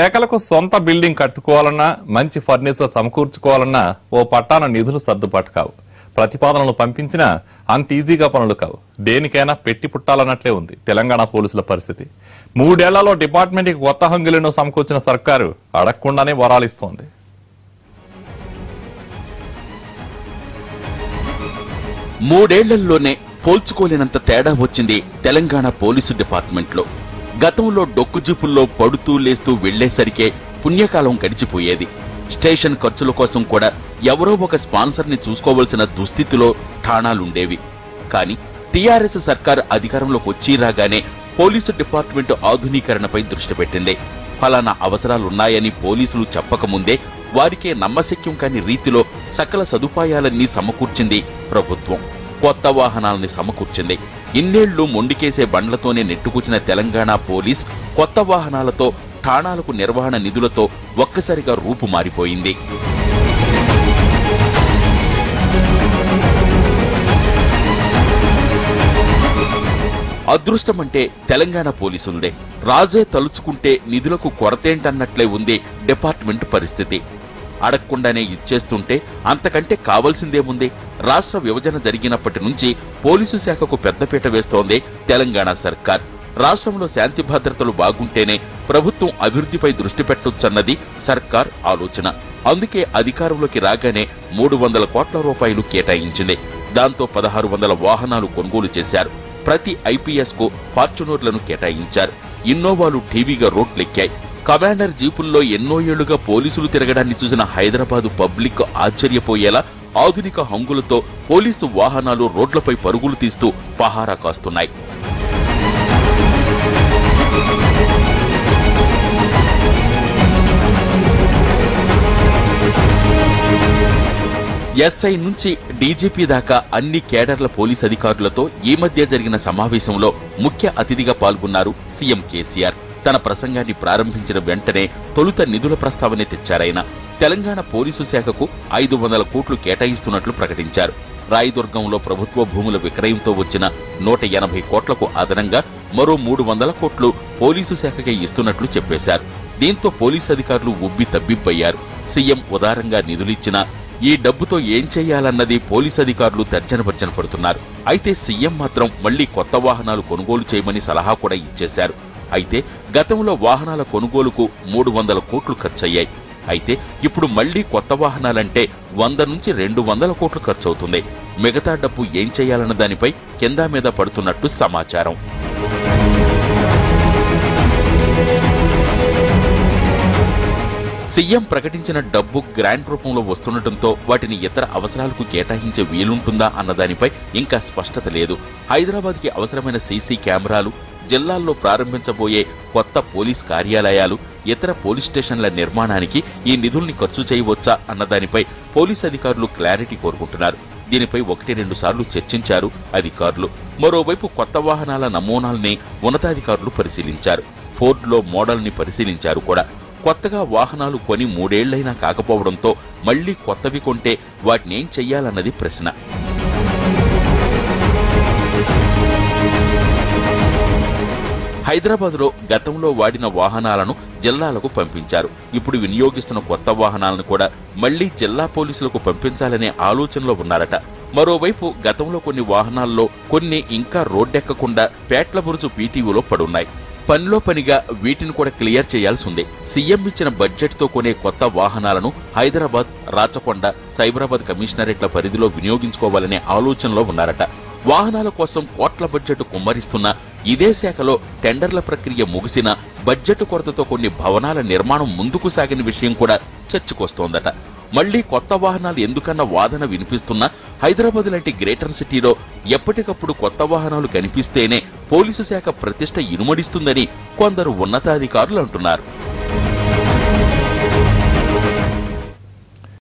శాఖలకు సొంత బిల్డింగ్ కట్టుకోవాలన్నా మంచి ఫర్నిచర్ సమకూర్చుకోవాలన్నా ఓ పట్టాన నిధులు సర్దుబాటు కావు. ప్రతిపాదనలు పంపించినా అంత ఈజీగా పనులు కావు. దేనికైనా పెట్టి పుట్టాలన్నట్లే ఉంది తెలంగాణ పోలీసుల పరిస్థితి. మూడేళ్ళలో డిపార్ట్మెంట్కి కొత్త హంగులను సమకూర్చిన సర్కారు అడగకుండానే వరాలిస్తోంది. మూడేళ్ళలోనే పోల్చుకోలేనంత తేడా వచ్చింది తెలంగాణ పోలీసు డిపార్ట్మెంట్లో. గతంలో డొక్కు జీపుల్లో పడుతూ లేస్తూ వెళ్ళేసరికే పుణ్యకాలం గడిచిపోయేది. స్టేషన్ ఖర్చుల కోసం కూడా ఎవరో ఒక స్పాన్సర్ని చూసుకోవలసిన దుస్థితిలో ఠాణాలుండేవి. కానీ టీఆర్ఎస్ సర్కార్ అధికారంలోకి వచ్చి రాగానే పోలీసు డిపార్ట్మెంట్ ఆధునీకరణపై దృష్టి పెట్టింది. ఫలానా అవసరాలున్నాయని పోలీసులు చెప్పకముందే వారికే నమ్మశక్యం కాని రీతిలో సకల సదుపాయాలన్నీ సమకూర్చింది ప్రభుత్వం. కొత్త వాహనాలని సమకూర్చింది. ఇన్నేళ్ళు మొండికేసే బండ్లతోనే నెట్టుకొచ్చిన తెలంగాణ పోలీస్ కొత్త వాహనాలతో ఠాణాలకు నిర్వహణ నిధులతో ఒక్కసారిగా రూపు మారిపోయింది. అదృష్టమంటే తెలంగాణ పోలీసులదే. రాజే తలుచుకుంటే నిధులకు కొరతేంటన్నట్లే ఉంది డిపార్ట్మెంట్ పరిస్థితి. అడగకుండానే ఇచ్చేస్తుంటే అంతకంటే కావలసిందేముంది? రాష్ట్ర విభజన జరిగినప్పటి నుంచి పోలీసు శాఖకు పెద్దపీట వేస్తోంది తెలంగాణ సర్కార్. రాష్ట్రంలో శాంతి భద్రతలు బాగుంటేనే ప్రభుత్వం అభివృద్ధిపై దృష్టి పెట్టొచ్చన్నది సర్కార్ ఆలోచన. అందుకే అధికారంలోకి రాగానే మూడు వందల కోట్ల రూపాయలు కేటాయించింది. దాంతో పదహారు వందల వాహనాలు కొనుగోలు చేశారు. ప్రతి ఐపీఎస్కు ఫార్చునర్లను కేటాయించారు. ఇన్నోవాలు టీవీగా రోడ్లెక్కాయి. కమాండర్ జీపుల్లో ఎన్నో ఏళ్ళుగా పోలీసులు తిరగడాన్ని చూసిన హైదరాబాదు పబ్లిక్ ఆశ్చర్యపోయేలా ఆధునిక హంగులతో పోలీసు వాహనాలు రోడ్లపై పరుగులు తీస్తూ పహారా కాస్తున్నాయి. ఎస్ఐ నుంచి డీజీపీ దాకా అన్ని కేడర్ల పోలీస్ అధికారులతో ఈ మధ్య జరిగిన సమావేశంలో ముఖ్య అతిథిగా పాల్గొన్నారు సీఎం కేసీఆర్. తన ప్రసంగాన్ని ప్రారంభించిన వెంటనే తొలుత నిధుల ప్రస్తావనే తెచ్చారాయన తెలంగాణ పోలీసు శాఖకు ఐదు వందల కోట్లు కేటాయిస్తున్నట్లు ప్రకటించారు. రాయదుర్గంలో ప్రభుత్వ భూముల విక్రయంతో వచ్చిన నూట ఎనభై కోట్లకు అదనంగా మరో మూడు వందల కోట్లు పోలీసు శాఖకే ఇస్తున్నట్లు చెప్పేశారు. దీంతో పోలీసు అధికారులు ఉబ్బి తబ్బిబ్బయ్యారు. సీఎం ఉదారంగా నిధులిచ్చినా ఈ డబ్బుతో ఏం చేయాలన్నది పోలీసు అధికారులు తర్జన భర్జన పడుతున్నారు. అయితే సీఎం మాత్రం మళ్ళీ కొత్త వాహనాలు కొనుగోలు చేయమని సలహా కూడా ఇచ్చేశారు. అయితే గతంలో వాహనాల కొనుగోలుకు మూడు వందల కోట్లు ఖర్చయ్యాయి. అయితే ఇప్పుడు మళ్ళీ కొత్త వాహనాలంటే వంద నుంచి రెండు వందల కోట్లు ఖర్చవుతుంది. మిగతా డబ్బు ఏం చేయాలన్న దానిపై కింద మీద పడుతున్నట్టు సమాచారం. సీఎం ప్రకటించిన డబ్బు గ్రాంట్ రూపంలో వస్తుండటంతో వాటిని ఇతర అవసరాలకు కేటాయించే వీలుంటుందా అన్నదానిపై ఇంకా స్పష్టత లేదు. హైదరాబాద్కి అవసరమైన సీసీ కెమెరాలు జిల్లాల్లో ప్రారంభించబోయే కొత్త పోలీస్ కార్యాలయాలు ఇతర పోలీస్ స్టేషన్ల నిర్మాణానికి ఈ నిధుల్ని ఖర్చు చేయవచ్చా అన్న దానిపై పోలీస్ అధికారులు క్లారిటీ కోరుకుంటున్నారు. దీనిపై ఒకటి రెండు సార్లు చర్చించారు అధికారులు. మరోవైపు కొత్త వాహనాల నమూనాల్ని ఉన్నతాధికారులు పరిశీలించారు. ఫోర్డ్లో మోడల్ని పరిశీలించారు కూడా. కొత్తగా వాహనాలు కొని మూడేళ్ళైనా కాకపోవడంతో మళ్ళీ కొత్తవి కొంటే వాటినేం చెయ్యాలన్నది ప్రశ్న. హైదరాబాద్లో గతంలో వాడిన వాహనాలను జిల్లాలకు పంపించారు. ఇప్పుడు వినియోగిస్తున్న కొత్త వాహనాలను కూడా మళ్ళీ జిల్లా పోలీసులకు పంపించాలనే ఆలోచనలో ఉన్నారట. మరోవైపు గతంలో కొన్ని వాహనాల్లో కొన్ని ఇంకా రోడ్డెక్కకుండా పేట్ల బురుజు పీటీఓలో పడున్నాయి. పనిలో పనిగా వీటిని కూడా క్లియర్ చేయాల్సి ఉంది. సీఎం ఇచ్చిన బడ్జెట్తో కొనే కొత్త వాహనాలను హైదరాబాద్ రాచకొండ సైబరాబాద్ కమిషనరేట్ల పరిధిలో వినియోగించుకోవాలనే ఆలోచనలో ఉన్నారట. వాహనాల కోసం కోట్ల బడ్జెట్ కుమ్మరిస్తున్న ఇదే శాఖలో టెండర్ల ప్రక్రియ ముగిసిన బడ్జెట్ కొరతతో కొన్ని భవనాల నిర్మాణం ముందుకు సాగిన విషయం కూడా చర్చకొస్తోందట. మళ్ళీ కొత్త వాహనాలు ఎందుకన్న వాదన వినిపిస్తున్నా హైదరాబాద్ లాంటి గ్రేటర్ సిటీలో ఎప్పటికప్పుడు కొత్త వాహనాలు కనిపిస్తేనే పోలీసు శాఖ ప్రతిష్ట ఇనుమడిస్తుందని కొందరు ఉన్నతాధికారులు అంటున్నారు.